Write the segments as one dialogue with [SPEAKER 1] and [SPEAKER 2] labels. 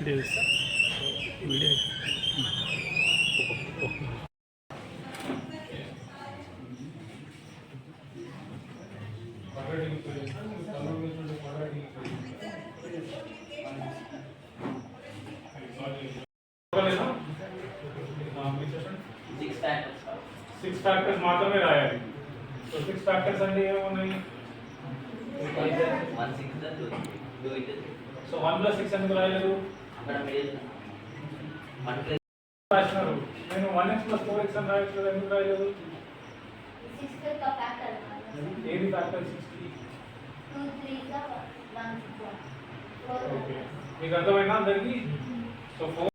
[SPEAKER 1] six factors
[SPEAKER 2] మాత్రమే రాయాలి so six factors అంటే ఏమున్నాయి సో వన్ ప్లస్ సిక్స్ ఎందుకు రాయలేదు మనే నేను మనే వనక్ష్లో 4x రాయ్చద ఎందు రాయలేదు
[SPEAKER 3] 6th ఆఫ్ ఫ్యాక్టర్
[SPEAKER 2] ఏది ఫ్యాక్టర్ 60
[SPEAKER 3] 2 3 కా 1 4
[SPEAKER 2] 4 ఈ విధంగా అన్నది సో 4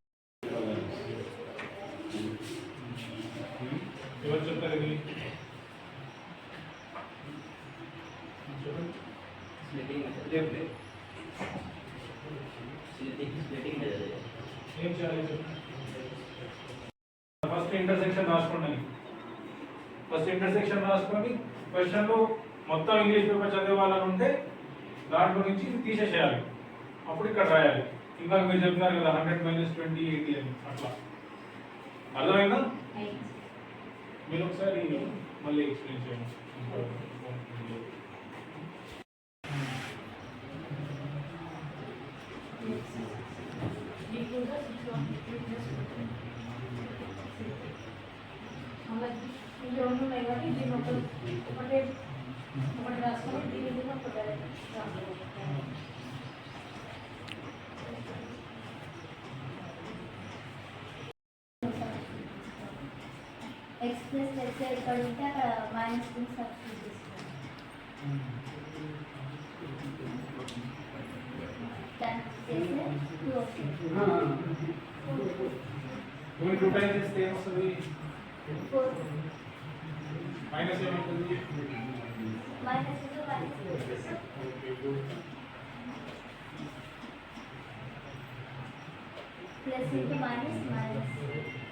[SPEAKER 2] ఇవట్ చూడండి ఇది చూడండి
[SPEAKER 1] ప్లేటింగ్ ప్లే ప్లే
[SPEAKER 2] ఏం చేయాలి ఫస్ట్ ఇంటర్సెక్షన్ రాసుకోండి ఫస్ట్ ఇంటర్సెక్షన్ రాసుకొని క్వశ్చన్లో మొత్తం ఇంగ్లీష్ పేపర్ చదివే వాళ్ళని ఉంటే దాంట్లో నుంచి తీసేసేయాలి అప్పుడు ఇక్కడ రాయాలి ఇంకా మీరు చెప్తున్నారు కదా హండ్రెడ్ మైనస్ ట్వంటీ ఎయిటీ అని అట్లా అర్థమైందా మీరు ఒకసారి మళ్ళీ
[SPEAKER 3] ఎక్స్ప్రెస్ లెక్చర్ ఇక్కడ ఉంటే అక్కడ మానేసుకుని సబ్స్క్రైబ్ చేసుకోండి టూని టూ
[SPEAKER 2] టైమ్స్ ఇస్తే ఏమొస్తుంది మైనస్ ఏమవుతుంది
[SPEAKER 3] ప్లస్ ఇంటూ మైనస్ మైనస్